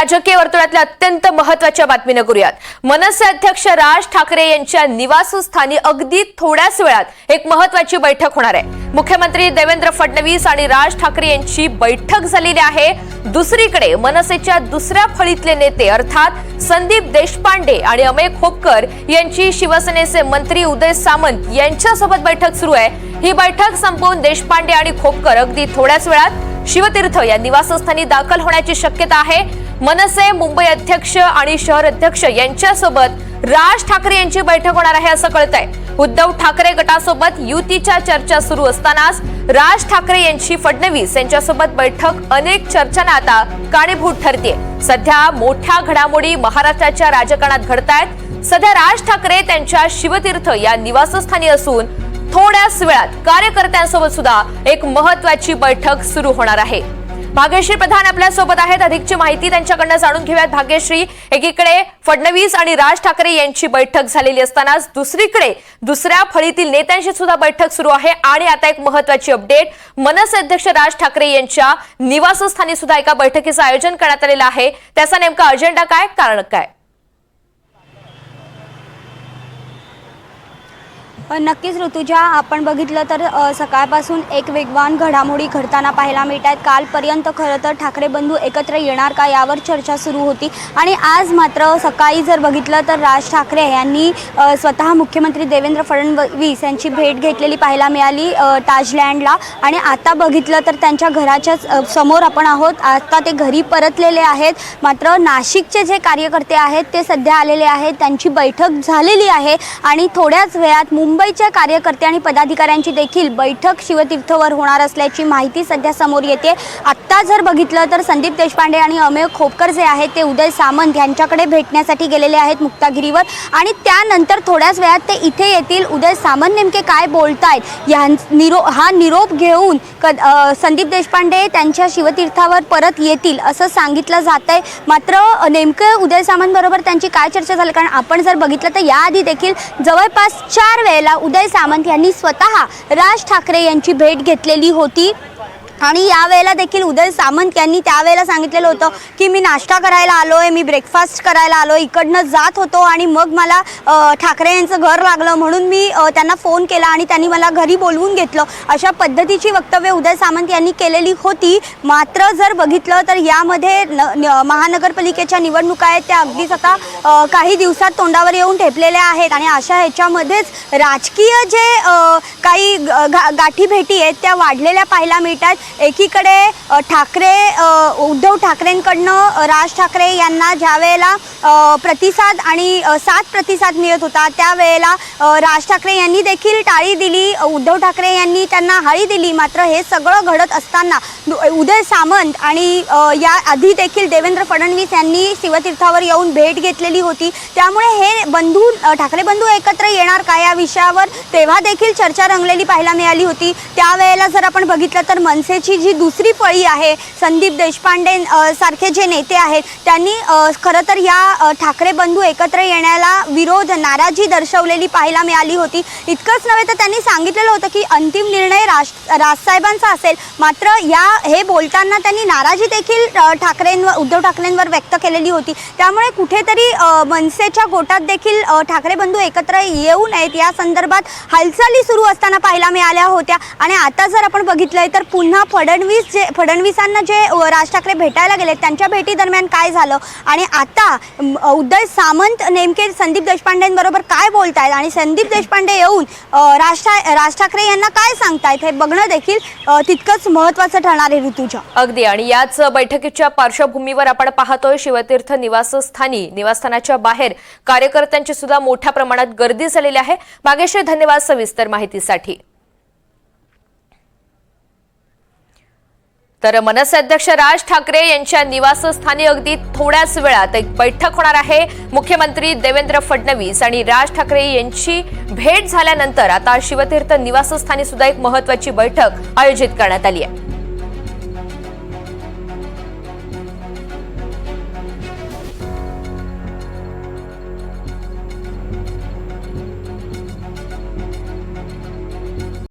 राजकीय वर्तुळातल्या अत्यंत महत्त्वाच्या बातमीनं करूयात मनसे अध्यक्ष राज ठाकरे यांच्या निवासस्थानी अगदी थोड्याच वेळात एक महत्वाची बैठक होणार आहे. मुख्यमंत्री देवेंद्र फडणवीस आणि राज ठाकरे यांची बैठक झालेली आहे. दुसरीकडे मनसेच्या दुसऱ्या फळीतले नेते अर्थात संदीप देशपांडे आणि अमय खोपकर यांची शिवसेनेचे मंत्री उदय सामंत यांच्यासोबत बैठक सुरू आहे. ही बैठक संपवून देशपांडे आणि खोपकर अगदी थोड्याच वेळात शिवतीर्थ या निवासस्थानी दाखल होण्याची शक्यता आहे. मनसे मुंबई अध्यक्ष आणि शहर अध्यक्ष यांच्यासोबत राज ठाकरे यांची बैठक होणार आहे असं कळतंय. उद्धव ठाकरे गटासोबत युतीच्या चर्चा सुरू असतानाच राज ठाकरे यांची फडणवीस यांच्यासोबत बैठक अनेक चर्चांना आता कारणीभूत ठरते सध्या मोठ्या घडामोडी महाराष्ट्राच्या राजकारणात घडतायत. सध्या राज ठाकरे त्यांच्या शिवतीर्थ या निवासस्थानी असून थोड्याच वेळात कार्यकर्त्यांसोबत सुद्धा एक महत्वाची बैठक सुरू होणार आहे. भाग्यश्री प्रधान आपल्यासोबत आहेत. अधिकची माहिती त्यांच्याकडनं जाणून घेऊयात. भाग्यश्री एकीकडे फडणवीस आणि राज ठाकरे यांची बैठक झालेली असतानाच दुसरीकडे दुसऱ्या फळीतील नेत्यांशी सुद्धा बैठक सुरू आहे. आणि आता एक महत्वाची अपडेट मनसे अध्यक्ष राज ठाकरे यांच्या निवासस्थानी सुद्धा एका बैठकीचं आयोजन करण्यात आलेलं आहे. त्याचा नेमका अजेंडा काय कारण काय? नक्कीच ऋतुजा आपण बघितलं तर सकाळपासून एक वेगवान घडामोडी घडताना पाहायला मिळत आहेत कालपर्यंत खरं तर ठाकरे बंधू एकत्र येणार का यावर चर्चा सुरू होती. आणि आज मात्र सकाळी जर बघितलं तर राज ठाकरे यांनी स्वतः मुख्यमंत्री देवेंद्र फडणवीस यांची भेट घेतलेली पाहायला मिळाली ताजलँडला. आणि आता बघितलं तर त्यांच्या घराच्याच समोर आपण आहोत. आता ते घरी परतलेले आहेत. मात्र नाशिकचे जे कार्यकर्ते आहेत ते सध्या आलेले आहेत. त्यांची बैठक झालेली आहे. आणि थोड्याच वेळात मुंबई मुंबईच्या कार्यकर्ते आणि पदाधिकाऱ्यांची देखील बैठक शिवतीर्थवर होणार असल्याची माहिती सध्या समोर येते. आत्ता जर बघितलं तर संदीप देशपांडे आणि अमेय खोपकर जे आहेत ते उदय सामंत यांच्याकडे भेटण्यासाठी गेलेले आहेत मुक्तागिरीवर आणि त्यानंतर थोड्याच वेळात ते इथे येतील. उदय सामंत नेमके काय बोलतायत? यां निरो हा निरोप घेऊन क संदीप देशपांडे त्यांच्या शिवतीर्थावर परत येतील असं सांगितलं जात आहे मात्र नेमकं उदय सामंतबरोबर त्यांची काय चर्चा झाली? कारण आपण जर बघितलं तर याआधी देखील जवळपास चार वेळेला उदय सामंत यांनी स्वतः राज ठाकरे यांची भेट घेतलेली होती. आणि यावेळेला देखील उदय सामंत यांनी त्यावेळेला सांगितलेलं होतं की मी नाश्ता करायला आलो आहे मी ब्रेकफास्ट करायला आलो इकडनं जात होतो आणि मग मला ठाकरे यांचं घर लागलं म्हणून मी त्यांना फोन केला आणि त्यांनी मला घरी बोलवून घेतलं. अशा पद्धतीची वक्तव्य उदय सामंत यांनी केलेली होती. मात्र जर बघितलं तर यामध्ये न, महानगरपालिकेच्या निवडणुका आहेत त्या अगदीच आता काही दिवसात तोंडावर येऊन ठेपलेल्या आहेत आणि अशा ह्याच्यामध्येच राजकीय जे काही ग- गा गाठी भेटी आहेत त्या वाढलेल्या पाहायला मिळतात एकीकडे ठाकरे उद्धव ठाकरेंकडनं राज ठाकरे यांना ज्या वेळेला प्रतिसाद आणि सात प्रतिसाद मिळत होता त्यावेळेला राज ठाकरे यांनी देखील टाळी दिली उद्धव ठाकरे यांनी त्यांना हाळी दिली. मात्र हे सगळं घडत असताना उदय सामंत आणि या आधी देखील देवेंद्र फडणवीस यांनी शिवतीर्थावर येऊन भेट घेतलेली होती. त्यामुळे हे बंधू ठाकरे बंधू एकत्र येणार का या विषयावर तेव्हा देखील चर्चा रंगलेली पाहायला मिळाली होती. त्यावेळेला जर आपण बघितलं तर मनसे करण्याची जी दुसरी फळी आहे संदीप देशपांडे सारखे जे नेते आहेत त्यांनी खरं तर या ठाकरे बंधू एकत्र येण्याला विरोध नाराजी दर्शवलेली पाहायला मिळाली होती. इतकंच नव्हे तर त्यांनी सांगितलेलं होतं की अंतिम निर्णय राज राजसाहेबांचा असेल. मात्र या हे बोलताना त्यांनी नाराजी देखील ठाकरेंवर उद्धव ठाकरेंवर व्यक्त केलेली होती. त्यामुळे कुठेतरी मनसेच्या गोटात देखील ठाकरे बंधू एकत्र येऊ नयेत. या संदर्भात हालचाली सुरू असताना पाहायला मिळाल्या होत्या. आणि आता जर आपण बघितलंय तर पुन्हा फडणवीस जे फडणवीसांना जे राज ठाकरे भेटायला गेले त्यांच्या भेटीदरम्यान काय झालं? आणि आता उदय सामंत नेमके संदीप देशपांडेंबरोबर काय बोलतायत? आणि संदीप देशपांडे येऊन राज ठा राज ठाकरे यांना काय सांगतायत? हे बघणं देखील तितकंच महत्त्वाचं ठरणार आहे ऋतुजा. अगदी. आणि याच बैठकीच्या पार्श्वभूमीवर आपण पाहतोय शिवतीर्थ निवासस्थानी निवासस्थानाच्या बाहेर कार्यकर्त्यांची सुद्धा मोठ्या प्रमाणात गर्दी झालेली आहे. बागेश्वर धन्यवाद सविस्तर माहितीसाठी. तर मनसे अध्यक्ष राज ठाकरे यांच्या निवासस्थानी अगदी थोड्याच वेळात एक बैठक होणार आहे. मुख्यमंत्री देवेंद्र फडणवीस आणि राज ठाकरे यांची भेट झाल्यानंतर आता शिवतीर्थ निवासस्थानी सुद्धा एक महत्वाची बैठक आयोजित करण्यात आली आहे.